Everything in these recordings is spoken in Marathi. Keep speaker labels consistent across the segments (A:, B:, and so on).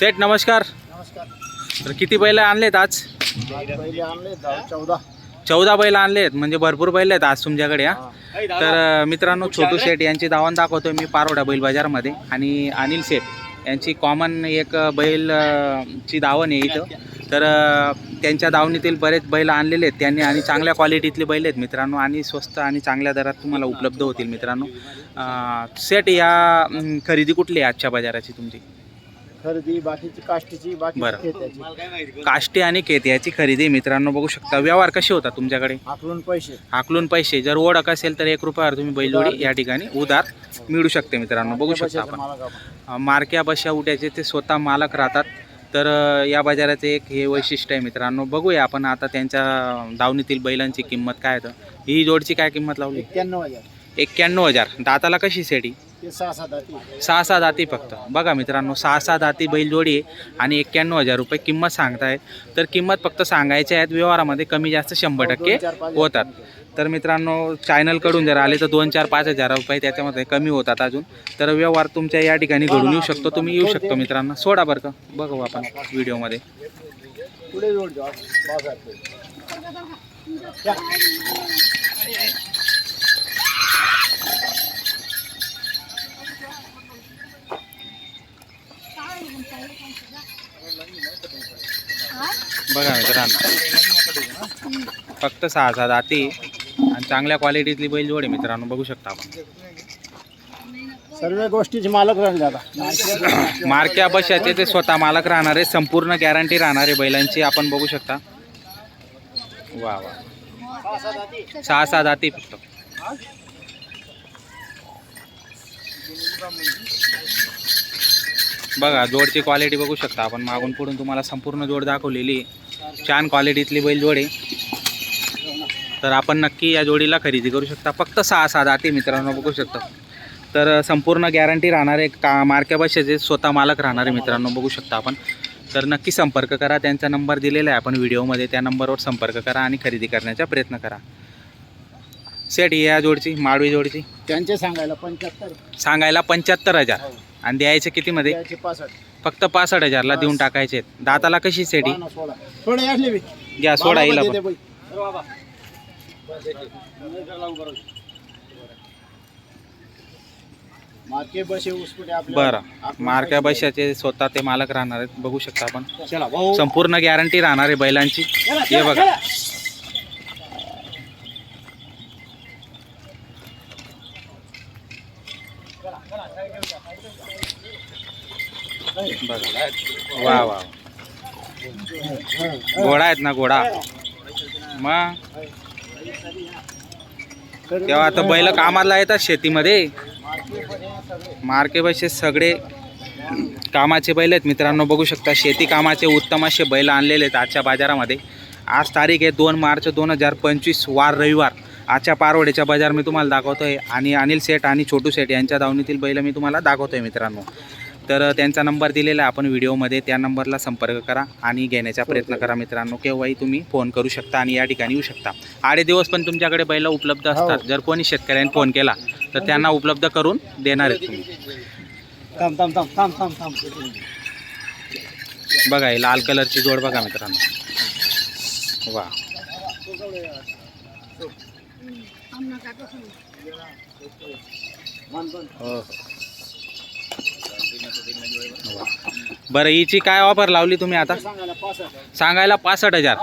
A: सेठ नमस्कार.
B: नमस्कार.
A: तर किती बैल आणलेत आज?
B: पहिले आणले दहा चौदा.
A: चौदा बैल आणलेत म्हणजे भरपूर बैल आहेत आज तुमच्याकडे हा. तर अ, मित्रांनो छोटू शेठ यांची दावण दाखवतोय मी पारोडा बैल बाजारमध्ये. आणि अनिल शेठ यांची कॉमन एक बैल अ, ची दावण आहे इथं. तर अ, त्यांच्या दावणीतील बरेच बैल आणलेले आहेत त्यांनी आणि चांगल्या क्वालिटीतले बैल आहेत मित्रांनो आणि स्वस्त आणि चांगल्या दरात तुम्हाला उपलब्ध होतील मित्रांनो. अ, शेठ या अम, खरेदी कुठली आहे आजच्या बाजाराची तुमची?
B: खरेदी बाकीची काष्टीची बाकी
A: बरं.
B: खेत्याची
A: काष्टी आणि केतियाची खरेदी मित्रांनो बघू शकता. व्यवहार कसे होतात तुमच्याकडे?
B: आकलून पैसे.
A: आकलून पैसे. जर ओळख असेल तर एक रुपयावर तुम्ही बैलजोडी या ठिकाणी उधार मिळू शकते मित्रांनो. बघू शकता आपण. अ, मारक्या बशा उट्याचे ते स्वतः मालक राहतात. तर अ, या बाजाराचे एक हे वैशिष्ट्य आहे मित्रांनो. बघूया आपण आता त्यांच्या दावणीतील बैलांची किंमत काय आहे तर. ही जोडची काय किंमत लावली?
B: एक्क्याण्णव हजार.
A: एक्क्याण्णव हजार. दाताला कशी सेडी
B: सहा
A: सहा दाती. फक्त. बघा मित्रांनो सहा सहा दाती बैलजोडी आहे आणि एक्क्याण्णव हजार रुपये किंमत सांगताय. तर किंमत फक्त सांगायच्या आहेत व्यवहारामध्ये कमी जास्त शंभर टक्के
B: चार, पाच
A: होतात. तर मित्रांनो चॅनलकडून जर आले तर दोन चार पाच हजार रुपये त्याच्यामध्ये कमी होतात अजून. तर व्यवहार तुमच्या या ठिकाणी घडून येऊ शकतो. तुम्ही येऊ शकतो मित्रांनो. सोडा बरं का. बघू आपण व्हिडिओमध्ये. बघा मित्रांनो. फक्त सहा सहा दाती आणि चांगल्या क्वालिटीतली बैल जोड आहे मित्रांनो बघू शकता आपण.
B: सर्व गोष्टीचे मालक राहिले आता.
A: मारक्या बशाचे ते स्वतः मालक राहणारे संपूर्ण गॅरंटी राहणारे बैलांची आपण बघू शकता. वा वा. सहा सहा दाती फक्त. बघा जोडची क्वालिटी बघू शकता आपण. मागून पुढून तुम्हाला संपूर्ण जोड दाखवलेली. आहे. छान क्वालिटीतली बैल जोड. आहे तर आपण नक्की या जोडीला खरेदी करू शकता. फक्त सहा सहा दाती मित्रांनो बघू शकता. तर संपूर्ण गॅरंटी राहणारे का मार्क्या बशाचे स्वतः मालक राहणारे मित्रांनो बघू शकता आपण. तर नक्की संपर्क करा. त्यांचा नंबर दिलेला आहे. आपण व्हिडिओमध्ये त्या नंबरवर संपर्क करा आणि खरेदी करण्याचा प्रयत्न करा. सेट या जोडची माडवी जोडची.
B: त्यांचे सांगायला पंच्याहत्तर.
A: सांगायला पंच्याहत्तर हजार. आणि द्यायचे कितीमध्ये?
B: पासष्ट.
A: फक्त पासष्ट हजारला देऊन टाकायचे आहेत. दाताला कशी सेटी
B: थोडे असले बी.
A: घ्या सोडा येईल
B: बाबा
A: आपण
B: दे दे बाई. मार्के बसे उसपुटे आपल्या
A: बरं. मार्क्या बशाचे स्वतः ते मालक राहणार आहेत. बघू शकता आपण.
B: चला भाऊ.
A: संपूर्ण गॅरंटी राहणार आहे बैलांची. हे बघा. वा वा घोडा आहेत ना घोडा मग तेव्हा आता बैल कामाला येतात शेतीमध्ये. मार्के पैसे सगळे कामाचे बैल आहेत. मित्रांनो बघू शकता शेती कामाचे उत्तम असे बैल आणलेले आहेत आजच्या बाजारामध्ये. आज तारीख आहे दोन मार्च दोन हजार पंचवीस वार रविवार. आजच्या पारवड्याच्या बाजार मी तुम्हाला दाखवतोय. आणि अनिल सेठ आणि छोटू सेठ यांच्या दावणीतील बैल मी तुम्हाला दाखवतोय मित्रांनो. तर त्यांचा नंबर दिलेला आहे आपण व्हिडिओमध्ये त्या नंबरला संपर्क करा आणि घेण्याचा प्रयत्न करा मित्रांनो. केव्हाही तुम्ही फोन करू शकता आणि या ठिकाणी येऊ शकता. आडे दिवस पण तुमच्याकडे बैल उपलब्ध असतात. जर कोणी शेतकऱ्यांनी फोन केला तर त्यांना उपलब्ध करून देणार आहेत तुम्ही. बघा ही लाल कलरची जोड बघा मित्रांनो. वा. हो वा. बरं हिची काय ऑफर लावली तुम्ही आता?
B: सांगायला पासष्ट
A: हजार.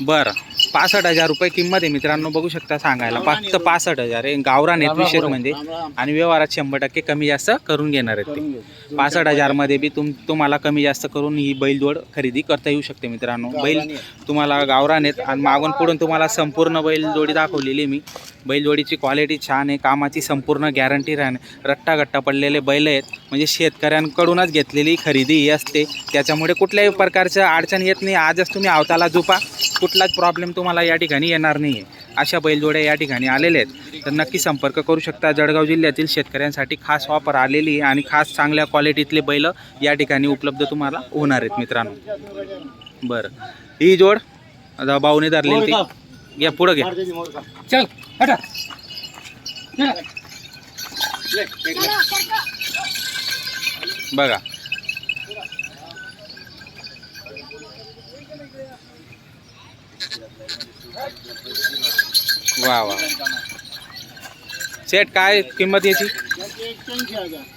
A: बरं. पासष्ट हजार रुपये किंमत आहे मित्रांनो बघू शकता सांगायला. फक्त पासष्ट हजार आहे. गावरान आहेत विशेष म्हणजे. आणि व्यवहारात शंभर टक्के कमी जास्त करून घेणार आहेत ते. पासष्ट हजारमध्ये बी तुम तुम्हाला कमी जास्त करून ही बैलजोड खरेदी करता येऊ शकते मित्रांनो. बैल. तुम्हाला गावरान आहेत आणि मागून पुढून तुम्हाला संपूर्ण बैलजोडी दाखवलेली आहे मी. बैलजोडीची क्वालिटी छान आहे कामाची संपूर्ण गॅरंटी राहणे रट्टा गट्टा पडलेले बैल आहेत. म्हणजे शेतकऱ्यांकडूनच घेतलेली खरेदी ही असते. त्याच्यामुळे कुठल्याही प्रकारचं अडचण येत नाही. आजच तुम्ही आवताला झोपा. कुठलाच प्रॉब्लेम तुम्हाला या ठिकाणी येणार नाही आहे अशा बैलजोड्या या ठिकाणी आलेले आहेत. तर नक्की संपर्क करू शकता. जळगाव जिल्ह्यातील शेतकऱ्यांसाठी खास वापर आलेली आहे आणि खास चांगल्या क्वालिटीतले बैल या ठिकाणी उपलब्ध तुम्हाला होणार आहेत मित्रांनो. बरं. ही जोड आता भाऊने धरलेली ती. घ्या पुढं घ्या. चल हटा. बघा. वा वा. सेट काय किंमत याची?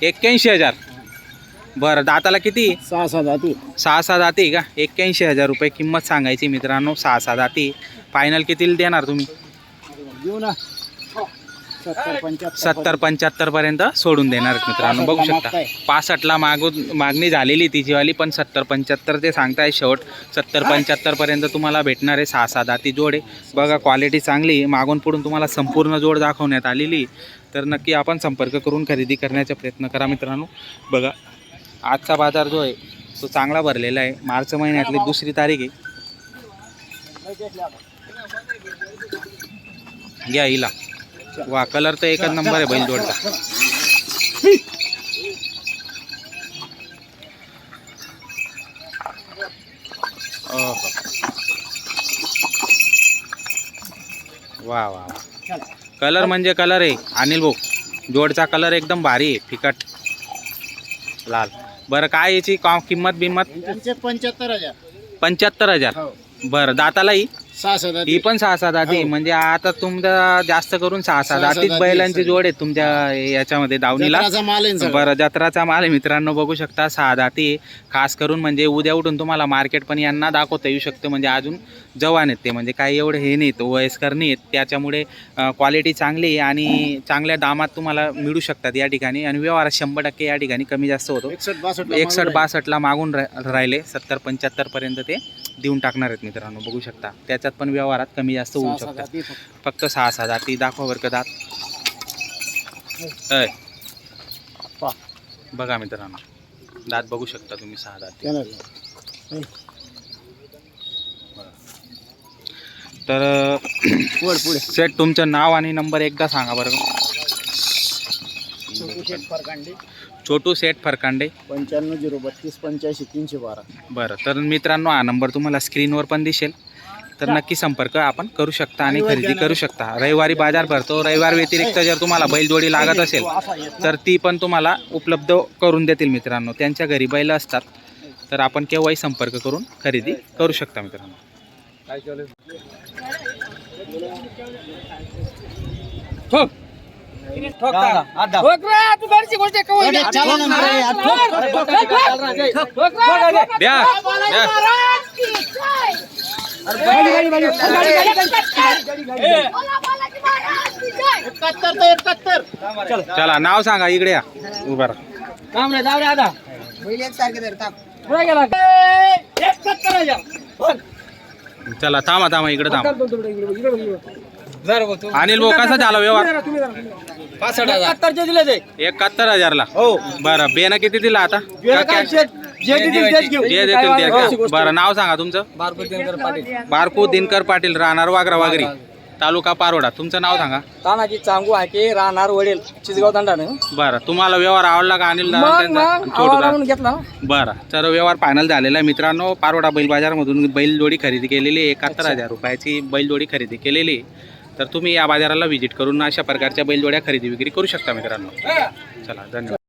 A: एक्क्याऐंशी हजार. बरं दाताला किती?
B: सहा सहा जाती
A: सहा सहा जाती का? एक्क्याऐंशी हजार रुपये किंमत सांगायची मित्रांनो सहा सहा जाती फायनल कितीला देणार तुम्ही?
B: घेऊ ना. सत्तर पंच्याहत्तर
A: पर्यंत सोडून देणार मित्रांनो. बघू शकता. पासष्टला मागून मागणी झालेली तिचीवाली पण सत्तर पंच्याहत्तर ते सांगताय शेवट. सत्तर पंच्याहत्तर पर्यंत तुम्हाला भेटणार आहे सहा सहा दाती जोड आहे. बघा क्वालिटी चांगली. मागून पुढून तुम्हाला संपूर्ण जोड दाखवण्यात आलेली तर नक्की आपण संपर्क करून खरेदी करण्याचा प्रयत्न करा मित्रांनो. बघा आजचा बाजार जो आहे तो चांगला भरलेला आहे. मार्च महिन्यातली दुसरी तारीख आहे. घ्या हिला. वा कलर तर एकच नंबर आहे बैल जोडचा. वा वा वा. कलर म्हणजे कलर आहे. अनिल भाऊ जोडचा कलर एकदम भारी आहे फिकट. लाल. बरं काय याची का किंमत बिंमत
B: पंच्याहत्तर हजार.
A: पंच्याहत्तर हजार.
B: हो.
A: बरं दातालाही
B: सहा सहा
A: ही पण सहा सात दाती.
B: हो.
A: म्हणजे आता तुमच्या जास्त करून सहा सात दातीच
B: दाती
A: बैलांची
B: सगळी.
A: जोड आहे तुमच्या याच्यामध्ये दावणीला.
B: जत्राचा माल आहे ना सगळा.
A: बरं जत्राचा माल आहे. मित्रांनो बघू शकता सहा दाती. खास करून म्हणजे उद्या उठून तुम्हाला मार्केट पण यांना दाखवता येऊ शकतं. म्हणजे अजून जवान आहेत ते. म्हणजे काही एवढं हे नाहीत वयस्कर नाही आहेत त्याच्यामुळे क्वालिटी चांगली आहे आणि चांगल्या दामात तुम्हाला मिळू शकतात या ठिकाणी. आणि व्यवहार शंभर टक्के या ठिकाणी कमी जास्त होतो.
B: एकसष्ट बासष्ट
A: एकसष्ट बासष्टला मागून रा- राहिले. सत्तर पंच्याहत्तर पर्यंत ते देऊन टाकणार आहेत मित्रांनो. बघू शकता. त्याच्यात पण व्यवहारात कमी जास्त होऊ शकतात. फक्त. सहा सहा दाती दाखवा बरं का दात. बघा मित्रांनो. दात बघू शकता तुम्ही सहा दात तर सेट तुमचं नाव आणि नंबर एकदा सांगा बरं
B: फरकांडी.
A: छोटू सेट फरकांडे.
B: पंच्याण्णव झिरो बत्तीस पंच्याऐंशी तीनशे बारा.
A: बरं तर मित्रांनो हा नंबर तुम्हाला स्क्रीनवर पण दिसेल. तर नक्की संपर्क आपण करू शकता आणि खरेदी करू शकता. रविवारी बाजार भरतो. रविवार व्यतिरिक्त जर तुम्हाला बैलजोडी लागत असेल तर ती पण तुम्हाला उपलब्ध करून देतील मित्रांनो. त्यांच्या घरी बैल असतात. तर आपण केव्हाही संपर्क करून खरेदी करू शकता मित्रांनो. द्या
B: एकाहत्तर तर एकाहत्तर
A: चला नाव सांगा इकडे या. उभा राहा. चला थांबा थांबा इकडे थांबा. अनिल भाऊ कसा झाला व्यवहार? एकाहत्तर हजारला.
B: हो
A: बरं बेन किती दिला आता?
B: जे देतील तेच घेऊ
A: जे देतील ते का? बरं नाव सांगा तुमचं? बारकू दिनकर पाटील. राहणार वागरा वागरी. तालुका पारोडा. तुमचं नाव सांगा.
C: तानाजी चांगू आहे की राहणार वडील चिचगाव दंडानं.
A: बरं तुम्हाला व्यवहार आवडला का अनिल दादा
C: मग
A: त्यांचा?
C: मग
A: छोटू
C: आवडा
A: दादा?
C: म्हणून घेतला.
A: बरं तर व्यवहार फायनल झालेला आहे. मित्रांनो पारोडा बैल बाजारमधून बैलजोडी खरेदी केलेली आहे. एकाहत्तर हजार रुपयाची बैलजोडी खरेदी केलेली आहे. तर तुम्ही या बाजाराला व्हिजिट करून अशा प्रकारच्या बैलजोड्या खरेदी विक्री करू शकता मित्रांनो. चला धन्यवाद.